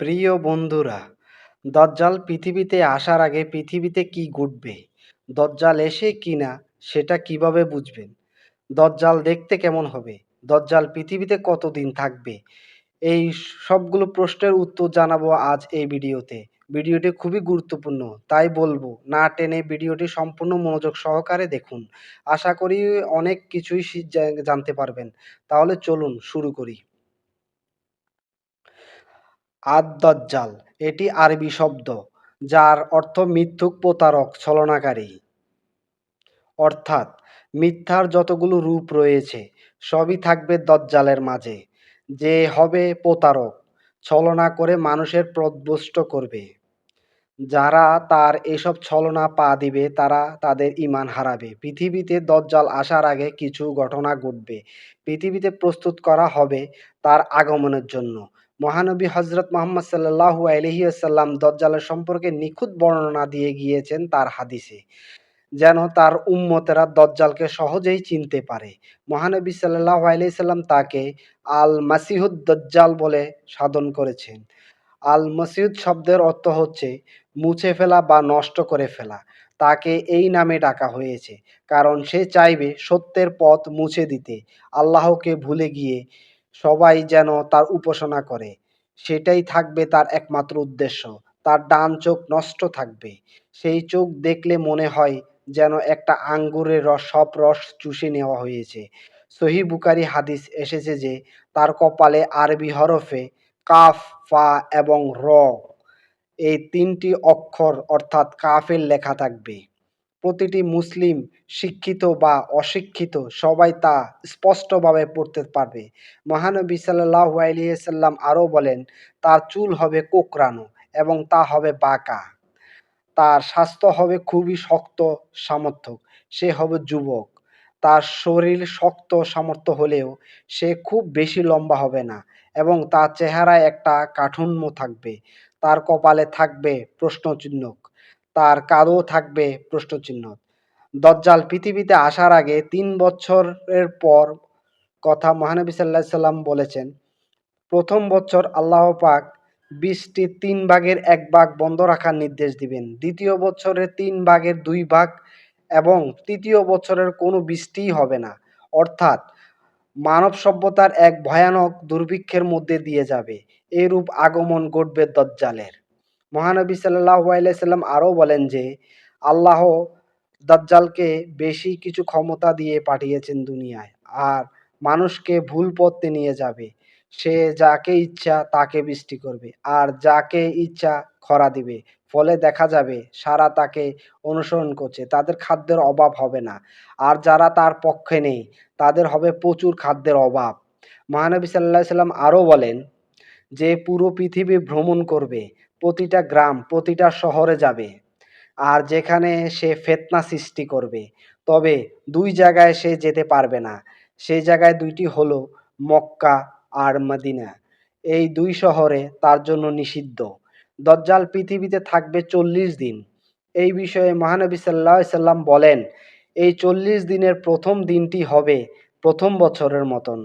প্রিয় বন্ধুরা, দজ্জাল পৃথিবীতে আসার আগে পৃথিবীতে কি ঘটবে? দজ্জাল এসে কি না, সেটা কীভাবে বুঝবেন? দজ্জাল দেখতে কেমন হবে? দজ্জাল পৃথিবীতে কতদিন থাকবে? এই সবগুলো প্রশ্নের উত্তর জানাব আজ এই ভিডিওতে। ভিডিওটি খুবই গুরুত্বপূর্ণ, তাই বলব, না টেনে ভিডিওটি সম্পূর্ণ মনোযোগ সহকারে দেখুন। আশা করি অনেক কিছুই জানতে পারবেন। তাহলে চলুন শুরু করি। আদ-দাজ্জাল, এটি আরবি শব্দ, যার অর্থ মিথ্যুক প্রতারক, ছলনাকারী। অর্থাৎ, মিথ্যার যতগুলো রূপ রয়েছে, সবই থাকবে দজ্জালের মাঝে। যে হবে প্রতারক, ছলনা করে মানুষের প্রদ্বষ্ট করবে। যারা তার এসব ছলনা পা দিবে, তারা তাদের ঈমান হারাবে। পৃথিবীতে দজ্জাল আসার আগে কিছু ঘটনা ঘটবে। পৃথিবীতে প্রস্তুত করা হবে তার আগমনের জন্য। মহানবী হজরত মোহাম্মদ সাল্লাল্লাহু আলাইহি আসাল্লাম দজ্জালের সম্পর্কে নিখুঁত বর্ণনা দিয়ে গিয়েছেন তার হাদিসে, যেন তার উম্মতেরা দজ্জালকে সহজেই চিনতে পারে। মহানবী সাল্লাল্লাহু আলাইহি সাল্লাম তাকে আল মাসিহুদ দজ্জাল বলে সাধন করেছেন। আল মসিউদ শব্দের অর্থ হচ্ছে মুছে ফেলা বা নষ্ট করে ফেলা। তাকে এই নামে ডাকা হয়েছে, কারণ সে চাইবে সত্যের পথ মুছে দিতে। আল্লাহকে ভুলে গিয়ে সবাই যেন তার উপাসনা করে। সেটাই থাকবে তার একমাত্র উদ্দেশ্য। তার ডান চোখ নষ্ট থাকবে। সেই চোখ দেখলে মনে হয় যেন একটা আঙ্গুরের রস, সব রস চুষে নেওয়া হয়েছে। সহি বুকারি হাদিস এসেছে যে, তার কপালে আরবি হরফে কাফ, ফা এবং র, এই তিনটি অক্ষর অর্থাৎ কাফের লেখা থাকবে। প্রতিটি মুসলিম, শিক্ষিত বা অশিক্ষিত সবাই তা স্পষ্টভাবে পড়তে পারবে। মহানবী সাল্লাহ আলিয়াল্লাম আরও বলেন, তার চুল হবে কোকড়ানো এবং তা হবে বাঁকা। তার স্বাস্থ্য হবে খুবই শক্ত সামর্থ্য সে হবে যুবক। তার শরীর শক্ত সামর্থ্য হলেও সে খুব বেশি লম্বা হবে না এবং তার চেহারায় একটা কাঠুন্য থাকবে। তার কপালে থাকবে প্রশ্নচিহ্ন তার কাঁধও থাকবে প্রশ্নচিহ্ন। দজ্জাল পৃথিবীতে আসার আগে তিন বছরের পর কথা মহানবী সাল্লাহ সাল্লাম বলেছেন, প্রথম বছর আল্লাহ পাক বৃষ্টি তিন ভাগের এক ভাগ বন্ধ রাখার নির্দেশ দিবেন। দ্বিতীয় বছরের তিন ভাগের দুই ভাগ এবং তৃতীয় বছরের কোনো বৃষ্টিই হবে না। অর্থাৎ মানব সভ্যতার এক ভয়ানক দুর্ভিক্ষের মধ্যে দিয়ে যাবে। এরূপ আগমন ঘটবে দজ্জালের। মহানবী সাল্লাহ আলাইসাল্লাম আরও বলেন যে, আল্লাহ দাজ্জালকে বেশি কিছু ক্ষমতা দিয়ে পাঠিয়েছেন দুনিয়ায়, আর মানুষকে ভুল পথে নিয়ে যাবে। সে যাকে ইচ্ছা তাকে বৃষ্টি করবে, আর যাকে ইচ্ছা খরা দিবে। ফলে দেখা যাবে সারা তাকে অনুসরণ করছে, তাদের খাদ্যের অভাব হবে না। আর যারা তার পক্ষে নেই, তাদের হবে প্রচুর খাদ্যের অভাব। মহানবী সাল্লাহ সাল্লাম আরও বলেন যে, পুরো পৃথিবী ভ্রমণ করবে প্রতিটা গ্রাম, প্রতিটা শহরে যাবে আর যেখানে সে ফেতনা সৃষ্টি করবে। তবে দুই জায়গায় সে যেতে পারবে না। সেই জায়গায় দুইটি হলো মক্কা আর মদিনা। এই দুই শহরে তার জন্য নিষিদ্ধ। দজ্জাল পৃথিবীতে থাকবে চল্লিশ দিন। এই বিষয়ে মহানবী সাল্লাহ সাল্লাম বলেন, এই চল্লিশ দিনের প্রথম দিনটি হবে প্রথম বছরের মতন।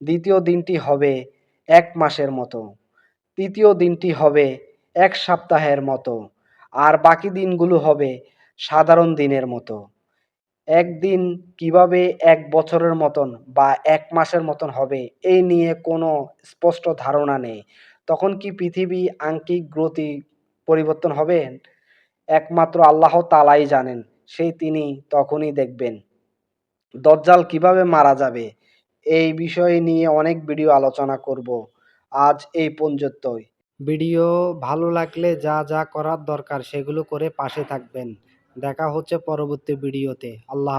দ্বিতীয় দিনটি হবে এক মাসের মতো। তৃতীয় দিনটি হবে এক সপ্তাহের মতো। আর বাকি দিনগুলো হবে সাধারণ দিনের মতো। একদিন কীভাবে এক বছরের মতন বা এক মাসের মতন হবে, এই নিয়ে কোনো স্পষ্ট ধারণা নেই। তখন কি পৃথিবী আঙ্কিক গতি পরিবর্তন হবে? একমাত্র আল্লাহ তালাই জানেন, সেই তিনি তখনই দেখবেন। দজ্জাল কীভাবে মারা যাবে? এই বিষয় নিয়ে অনেক ভিডিও আলোচনা করব। আজ এই পর্যন্তই। ভিডিও ভালো লাগলে যা যা করার দরকার সেগুলো করে পাশে থাকবেন দেখা হচ্ছে পরবর্তী ভিডিওতে আল্লাহ।